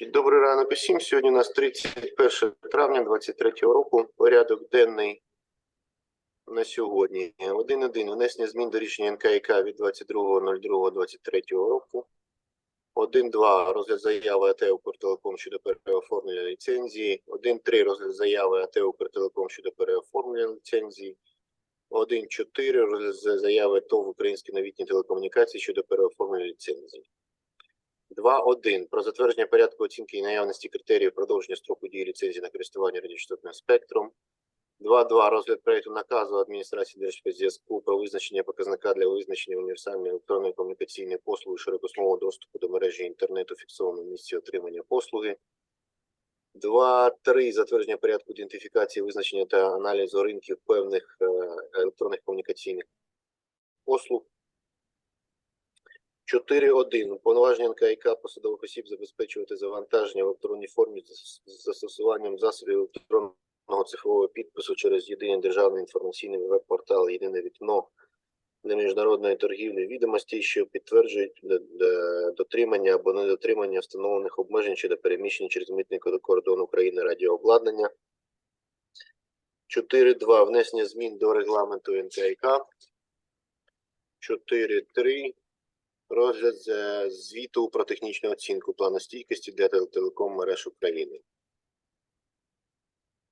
Добрий ранок усім. Сьогодні у нас 31 травня 23 року. Порядок денний на сьогодні. 1.1. Внесення змін до рішення НКК від 22.02.23 року. 1.2. Розгляд заяви АТ «Укртелеком» щодо переоформлення ліцензії. 1.3. Розгляд заяви АТ «Укртелеком» щодо переоформлення ліцензії. 1.4. Розгляд заяви ТОВ «Українські новітні телекомунікації» щодо переоформлення ліцензії. 2.1. Про затвердження порядку оцінки і наявності критеріїв продовження строку дії ліцензії на користування радіочастотним спектром. 2.2. Розгляд проекту наказу адміністрації Держспецзв'язку про визначення показника для визначення універсальної електронної комунікаційної послуги широкосмового доступу до мережі інтернету фіксованому місці отримання послуги. 2.3. Затвердження порядку ідентифікації, визначення та аналізу ринків певних е, електронних комунікаційних послуг. 4.1. Уповноваження НКК посадових осіб забезпечувати завантаження в електронній формі з застосуванням засобів електронного цифрового підпису через єдиний державний інформаційний веб-портал Єдине вікно для міжнародної торгівлі відомостей, що підтверджують дотримання або недотримання встановлених обмежень щодо переміщення через митний кордон України радіообладнання. 4.2. Внесення змін до регламенту НКК. 4.3. Розгляд е, звіту про технічну оцінку плану стійкості для тел- телеком мереж України.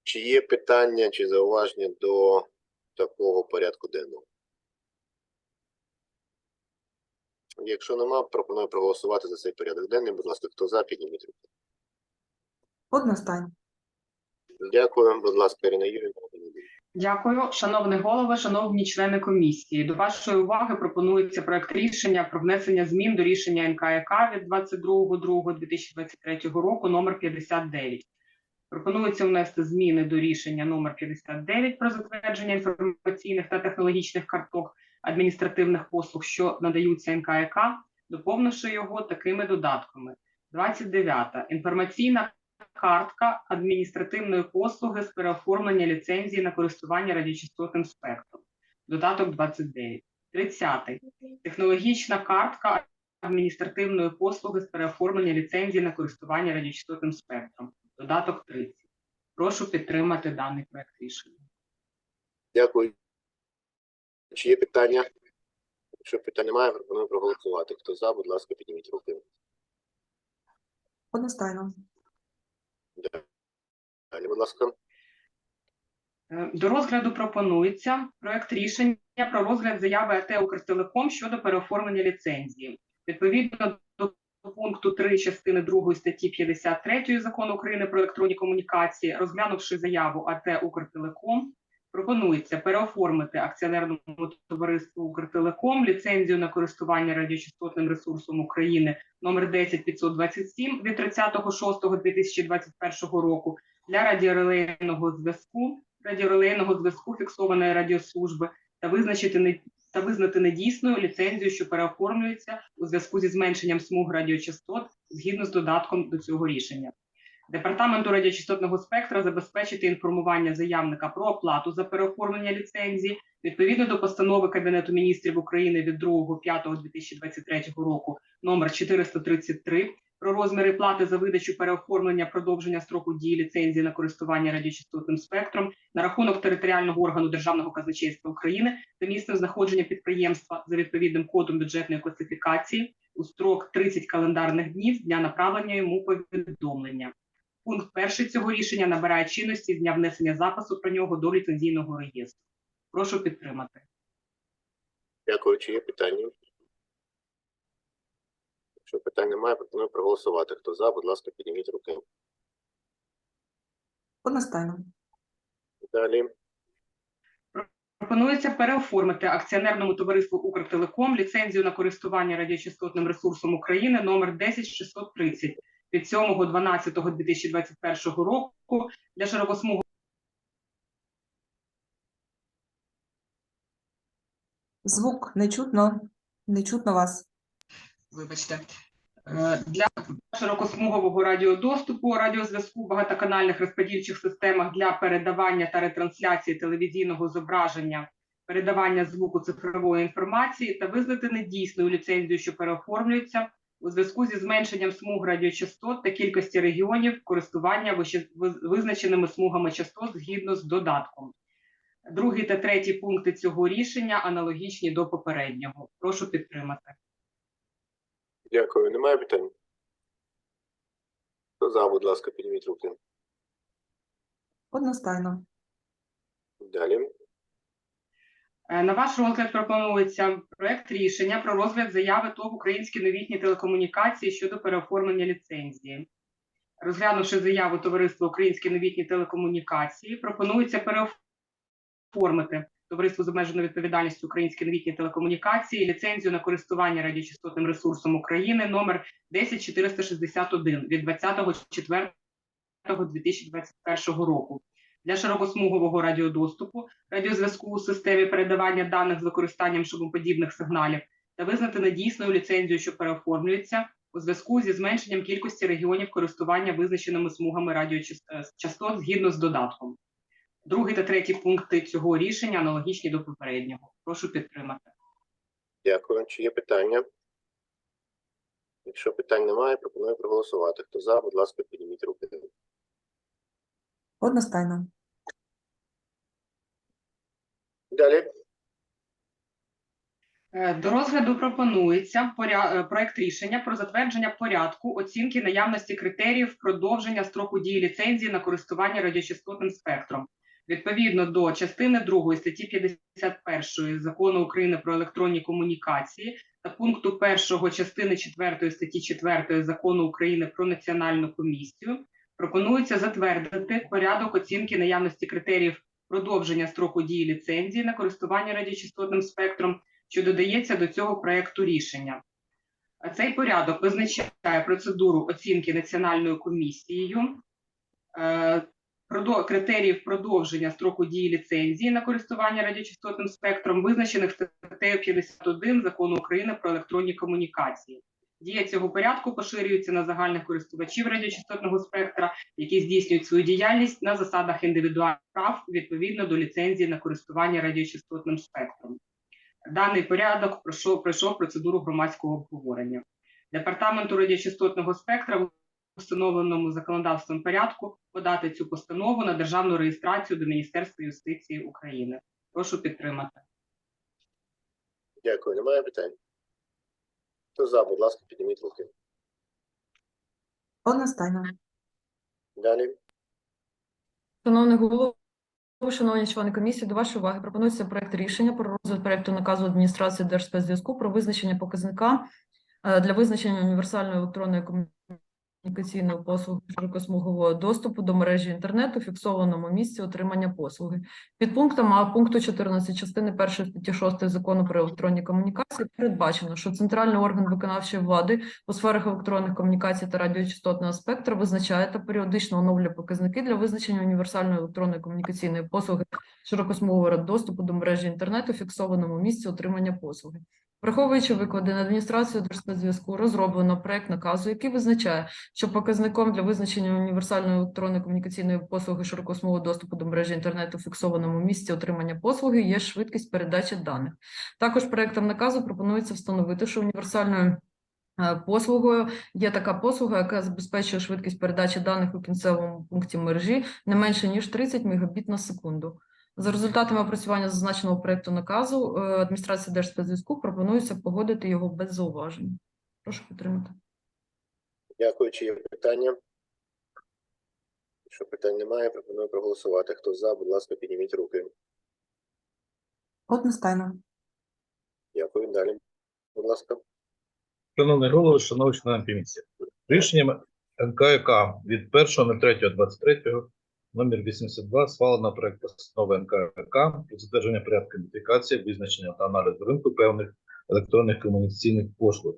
Чи є питання чи зауваження до такого порядку денного? Якщо нема, пропоную проголосувати за цей порядок денний. Будь ласка, хто за, підніміть руку. Одностайно. Дякую. Будь ласка, Ірина Юрійовна. Дякую, шановний голово, шановні члени комісії. До вашої уваги пропонується проект рішення про внесення змін до рішення НКК від 22.02.2023 року номер 59. Пропонується внести зміни до рішення номер 59 про затвердження інформаційних та технологічних карток адміністративних послуг, що надаються НКК, доповнивши його такими додатками. 29. Інформаційна картка адміністративної послуги з переоформлення ліцензії на користування радіочастотним спектром. Додаток 29. 30. Технологічна картка адміністративної послуги з переоформлення ліцензії на користування радіочастотним спектром. Додаток 30. Прошу підтримати даний проект рішення. Дякую. Чи є питання? Якщо питань немає, пропоную проголосувати. Хто за, будь ласка, підніміть руки. Одностайно. Далі, будь ласка. Е, До розгляду пропонується проект рішення про розгляд заяви АТ «Укртелеком» щодо переоформлення ліцензії. Відповідно до пункту 3 частини 2 статті 53 Закону України про електронні комунікації, розглянувши заяву АТ «Укртелеком», пропонується переоформити акціонерному товариству «Укртелеком» ліцензію на користування радіочастотним ресурсом України номер 10527 від 30.06.2021 року для радіорелейного зв'язку, радіорелейного зв'язку фіксованої радіослужби та визначити не та визнати недійсною ліцензію, що переоформлюється у зв'язку зі зменшенням смуг радіочастот згідно з додатком до цього рішення. Департаменту радіочастотного спектра забезпечити інформування заявника про оплату за переоформлення ліцензії відповідно до постанови Кабінету міністрів України від 2.5.2023 року номер 433 про розміри плати за видачу переоформлення продовження строку дії ліцензії на користування радіочастотним спектром на рахунок територіального органу Державного казначейства України та місцем знаходження підприємства за відповідним кодом бюджетної класифікації у строк 30 календарних днів з дня направлення йому повідомлення. Пункт перший цього рішення набирає чинності з дня внесення запису про нього до ліцензійного реєстру. Прошу підтримати. Дякую. Чи є питання? Якщо питань немає, пропоную проголосувати. Хто за, будь ласка, підніміть руки. Одностайно. Далі. Пропонується переоформити акціонерному товариству Укртелеком ліцензію на користування радіочастотним ресурсом України номер 10630 від 7.12.2021 року для широкосмугового Звук не чутно. Не чутно вас. вибачте, е, для широкосмугового радіодоступу, радіозв'язку в багатоканальних розподільчих системах для передавання та ретрансляції телевізійного зображення, передавання звуку цифрової інформації та визнати недійсною ліцензію, що переоформлюється у зв'язку зі зменшенням смуг радіочастот та кількості регіонів користування визначеними смугами частот згідно з додатком. Другий та третій пункти цього рішення аналогічні до попереднього. Прошу підтримати. Дякую. Немає питань? Хто за, будь ласка, підніміть руки. Одностайно. Далі. Е, На ваш розгляд пропонується проект рішення про розгляд заяви ТОВ «Українські новітні телекомунікації» щодо переоформлення ліцензії. Розглянувши заяву Товариства «Українські новітні телекомунікації», пропонується переоформити Товариство з обмеженою відповідальністю «Українські новітні телекомунікації» ліцензію на користування радіочастотним ресурсом України номер 10461 від 20.04.2021 року для широкосмугового радіодоступу, радіозв'язку у системі передавання даних з використанням шумоподібних сигналів та визнати недійсною ліцензію, що переоформлюється у зв'язку зі зменшенням кількості регіонів користування визначеними смугами радіочастот згідно з додатком. Другий та третій пункти цього рішення аналогічні до попереднього. Прошу підтримати. Дякую. Чи є питання? Якщо питань немає, пропоную проголосувати. Хто за, будь ласка, підніміть руки. Одностайно. Далі. Е, До розгляду пропонується поря- е, проект рішення про затвердження порядку оцінки наявності критеріїв продовження строку дії ліцензії на користування радіочастотним спектром. Відповідно до частини 2 статті 51 Закону України про електронні комунікації та пункту 1 частини 4 статті 4 Закону України про національну комісію пропонується затвердити порядок оцінки наявності критеріїв продовження строку дії ліцензії на користування радіочастотним спектром що додається до цього проекту рішення. Цей порядок визначає процедуру оцінки національною комісією е, критеріїв продовження строку дії ліцензії на користування радіочастотним спектром, визначених статтею 51 Закону України про електронні комунікації. Дія цього порядку поширюється на загальних користувачів радіочастотного спектра, які здійснюють свою діяльність на засадах індивідуальних прав відповідно до ліцензії на користування радіочастотним спектром. Даний порядок пройшов, пройшов процедуру громадського обговорення. Департаменту радіочастотного спектра в встановленому законодавством порядку подати цю постанову на державну реєстрацію до Міністерства юстиції України. Прошу підтримати. Дякую. Немає питань? Хто за, будь ласка, підніміть руки. Одностайно. Далі. Шановний голово, шановні члени комісії, до вашої уваги пропонується проект рішення про розгляд проекту наказу адміністрації Держспецзв'язку про визначення показника е, для визначення універсальної електронної комунікаційної послуги широкосмугового доступу до мережі інтернету фіксованому місці отримання послуги. Під пунктом А пункту 14 частини 1 статті 6 закону про електронні комунікації передбачено, що центральний орган виконавчої влади у сферах електронних комунікацій та радіочастотного спектра визначає та періодично оновлює показники для визначення універсальної електронної комунікаційної послуги широкосмугового доступу до мережі інтернету фіксованому місці отримання послуги. Враховуючи викладене адміністрацією Держспецзв'язку, розроблено проект наказу, який визначає, що показником для визначення універсальної електронної комунікаційної послуги широкосмугового доступу до мережі інтернету в фіксованому місці отримання послуги є швидкість передачі даних. Також проектом наказу пропонується встановити, що універсальною е, послугою є така послуга, яка забезпечує швидкість передачі даних у кінцевому пункті мережі не менше ніж 30 Мбіт на секунду. За результатами опрацювання зазначеного проекту наказу е, адміністрація Держспецзв'язку пропонується погодити його без зауважень. Прошу підтримати. Дякую. Чи є питання? Якщо питань немає, пропоную проголосувати. Хто за, будь ласка, підніміть руки. Одностайно. Дякую. Далі. Будь ласка. Шановний голово, шановні члени комісії, рішенням НКК від 1.03.23 номер 82 схвалено проект постанови НКК про затвердження порядку ідентифікації, визначення та аналізу ринку певних електронних комунікаційних послуг.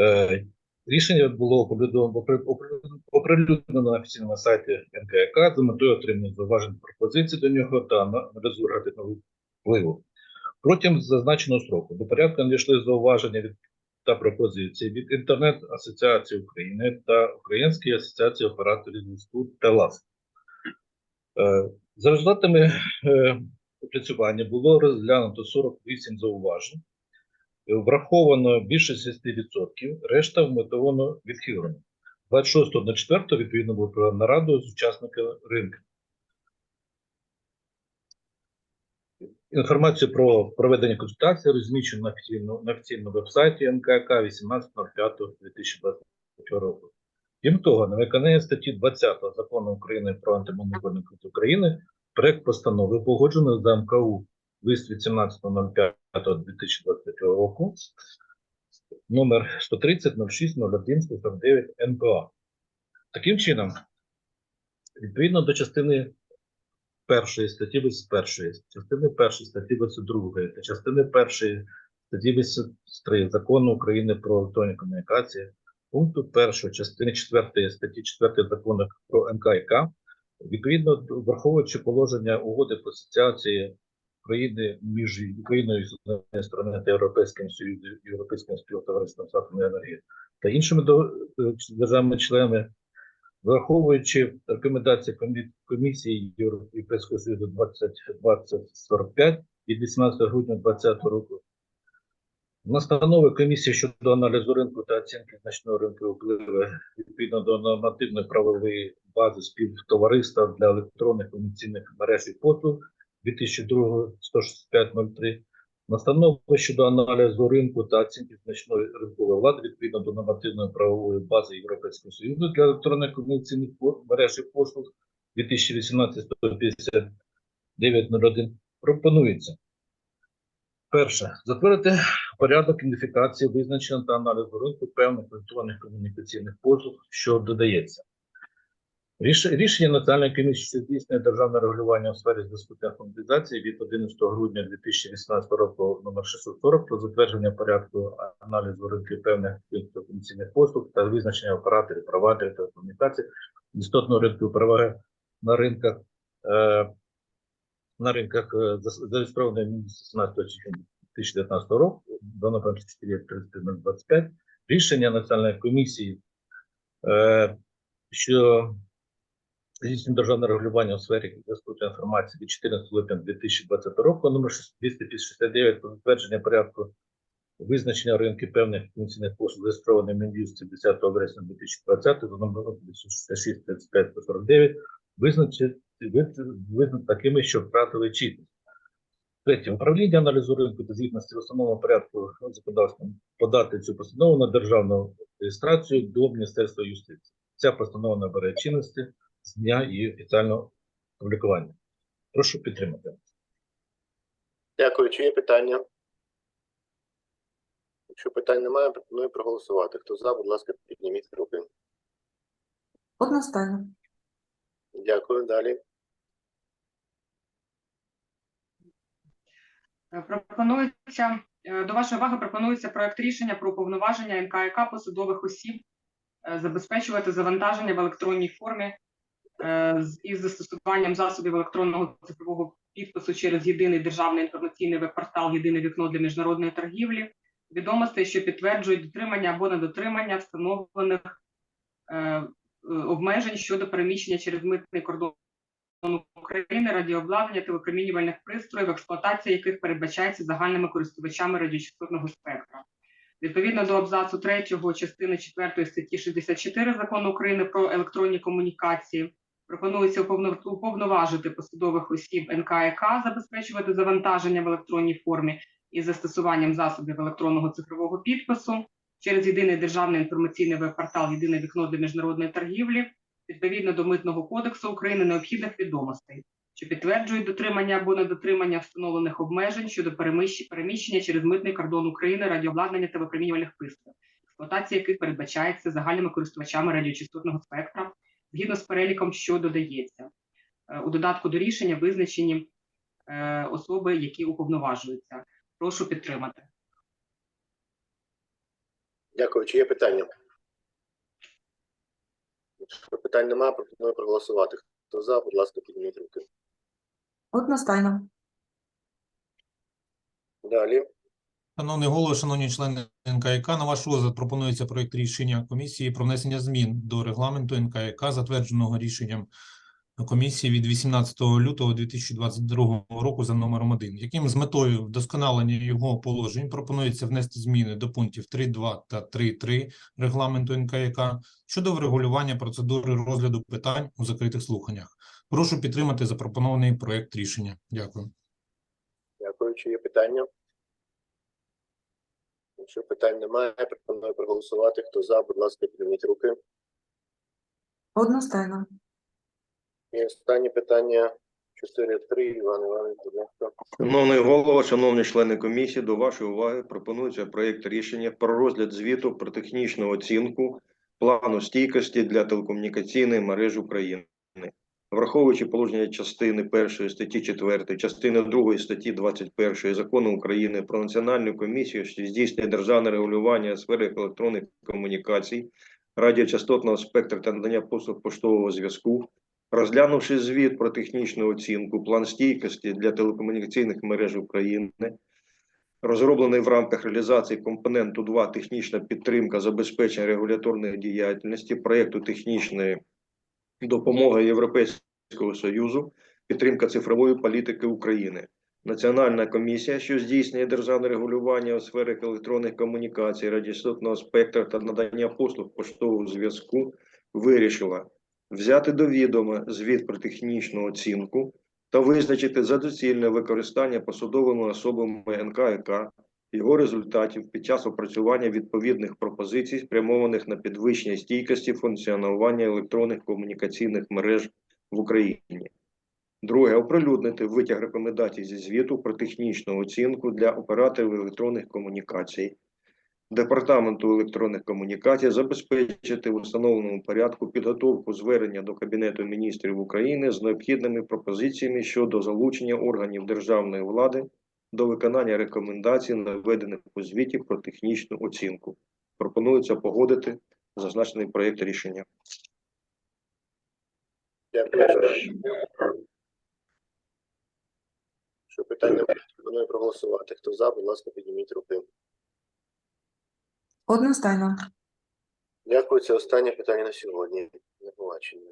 Е, Рішення було оприлюднено опри- опри- оприлюднено на офіційному сайті НКК з метою отримання зауважень пропозицій до нього та аналізу оперативного впливу. Протягом зазначеного строку до порядку надійшли зауваження від та пропозиції від Інтернет Асоціації України та Української асоціації операторів зв'язку ТЕЛАС. Е, За результатами е, опрацювання було розглянуто 48 зауважень. враховано більше 60%, решта вмотивовано відхилено. 26.04 відповідно було проведено нараду з учасниками ринку. Інформацію про проведення консультації розміщено на офіційному, на офіційному вебсайті НКК 18.05.2020 року. Крім того, на виконання статті 20 Закону України про антимонопольний комітет України проект постанови погоджений з МКУ лист від 17.05.2023 року номер 130 06 01 149 НПА. Таким чином, відповідно до частини першої статті 21, частини першої статті 22 та частини першої статті 83 Закону України про електронні комунікації, пункту першого частини 4 статті 4 Закону про НКК, відповідно враховуючи положення угоди про асоціації України між Україною з однієї сторони та Європейським Союзом, Європейським співтовариством з атомної енергії та іншими е, державами-членами, враховуючи рекомендації комісії Європейського Союзу 2020-45 від 18 грудня 2020 року, настанови комісії щодо аналізу ринку та оцінки значного ринку впливу відповідно до нормативної правової бази співтовариства для електронних комунікаційних мереж і послуг 2002-16503, настанови щодо аналізу ринку та оцінки значної ринкової влади відповідно до нормативної правової бази Європейського Союзу для електронних комунікаційних мереж і послуг 2018-15901 пропонується. Перше, затвердити порядок ідентифікації, визначення та аналізу ринку певних електронних комунікаційних послуг, що додається. Рішення Національної комісії, що здійснює державне регулювання у сфері зв'язку та автоматизації від 11 грудня 2018 року номер 640 про затвердження порядку аналізу ринку певних комунікаційних послуг та визначення операторів, провайдерів та комунікацій, істотного ринку переваги на ринках е, на ринках е, зас- 17 січня 2019 року, до номер 4 рішення Національної комісії, е, що здійснює державне регулювання у сфері зв'язку інформації від 14 липня 2020 року, номер 269 про затвердження порядку визначення ринків певних функційних послуг, зареєстрований в Мін'юсті 10 вересня 2020 за номером 266 35 149, визначити визнати такими, що втратили чітність. Третє. Управління аналізу ринку та звітності в основному порядку законодавством подати цю постанову на державну реєстрацію до Міністерства юстиції. Ця постанова набере чинності з дня її офіціального публікування. Прошу підтримати. Дякую. Чи є питання? Якщо питань немає, пропоную проголосувати. Хто за, будь ласка, підніміть руки. Одностайно. Дякую. Далі. Пропонується е, до вашої уваги пропонується проект рішення про уповноваження НКК посадових осіб е, забезпечувати завантаження в електронній формі е, із застосуванням засобів електронного цифрового підпису через єдиний державний інформаційний веб-портал Єдине вікно для міжнародної торгівлі, відомостей, що підтверджують дотримання або недотримання встановлених е, е, обмежень щодо переміщення через митний кордон України радіообладнання та випромінювальних пристроїв, експлуатація яких передбачається загальними користувачами радіочастотного спектра. Відповідно до абзацу 3 частини 4 статті 64 Закону України про електронні комунікації, пропонується уповноважити посадових осіб НКК забезпечувати завантаження в електронній формі із застосуванням засобів електронного цифрового підпису через єдиний державний інформаційний веб-портал Єдине вікно для міжнародної торгівлі відповідно до Митного кодексу України необхідних відомостей, що підтверджують дотримання або недотримання встановлених обмежень щодо переміщ- переміщення через митний кордон України радіообладнання та випромінювальних пристроїв, експлуатація яких передбачається загальними користувачами радіочастотного спектра згідно з переліком, що додається. Е, У додатку до рішення визначені е, особи, які уповноважуються. Прошу підтримати. Дякую. Чи є питання? Якщо питань немає, пропоную проголосувати. Хто за, будь ласка, підніміть руки. Одностайно. Далі. Шановний голово, шановні члени НКК, на ваш розгляд пропонується проект рішення комісії про внесення змін до регламенту НКК, затвердженого рішенням комісії від 18 лютого 2022 року за номером 1, яким з метою вдосконалення його положень пропонується внести зміни до пунктів 3.2 та 3.3 регламенту НКЯК щодо врегулювання процедури розгляду питань у закритих слуханнях. Прошу підтримати запропонований проект рішення. Дякую. Дякую. Чи є питання? Якщо питань немає, пропоную проголосувати. Хто за, будь ласка, підніміть руки. Одностайно. І останнє питання 4.3. Іван Іванович, будь ласка. Шановний голова, шановні члени комісії, до вашої уваги пропонується проєкт рішення про розгляд звіту про технічну оцінку плану стійкості для телекомунікаційної мережі України. Враховуючи положення частини 1 статті 4, частини 2 статті 21 Закону України про Національну комісію, що здійснює державне регулювання у сфері електронних комунікацій, радіочастотного спектру та надання послуг поштового зв'язку, Розглянувши звіт про технічну оцінку, план стійкості для телекомунікаційних мереж України, розроблений в рамках реалізації компоненту 2 технічна підтримка забезпечення регуляторної діяльності проєкту технічної допомоги Європейського Союзу, підтримка цифрової політики України. Національна комісія, що здійснює державне регулювання у сферах електронних комунікацій, радіочастотного спектра та надання послуг поштового зв'язку, вирішила взяти до відома звіт про технічну оцінку та визначити за доцільне використання посадовими особами НКК його результатів під час опрацювання відповідних пропозицій, спрямованих на підвищення стійкості функціонування електронних комунікаційних мереж в Україні. Друге, оприлюднити витяг рекомендацій зі звіту про технічну оцінку для операторів електронних комунікацій. Департаменту електронних комунікацій забезпечити в установленому порядку підготовку звернення до Кабінету міністрів України з необхідними пропозиціями щодо залучення органів державної влади до виконання рекомендацій, наведених у звіті про технічну оцінку. Пропонується погодити зазначений проєкт рішення. Дякую. Що питань немає, пропоную проголосувати. Хто за, будь ласка, підніміть руки. Одностайно. Дякую. Це останнє питання на сьогодні. До побачення.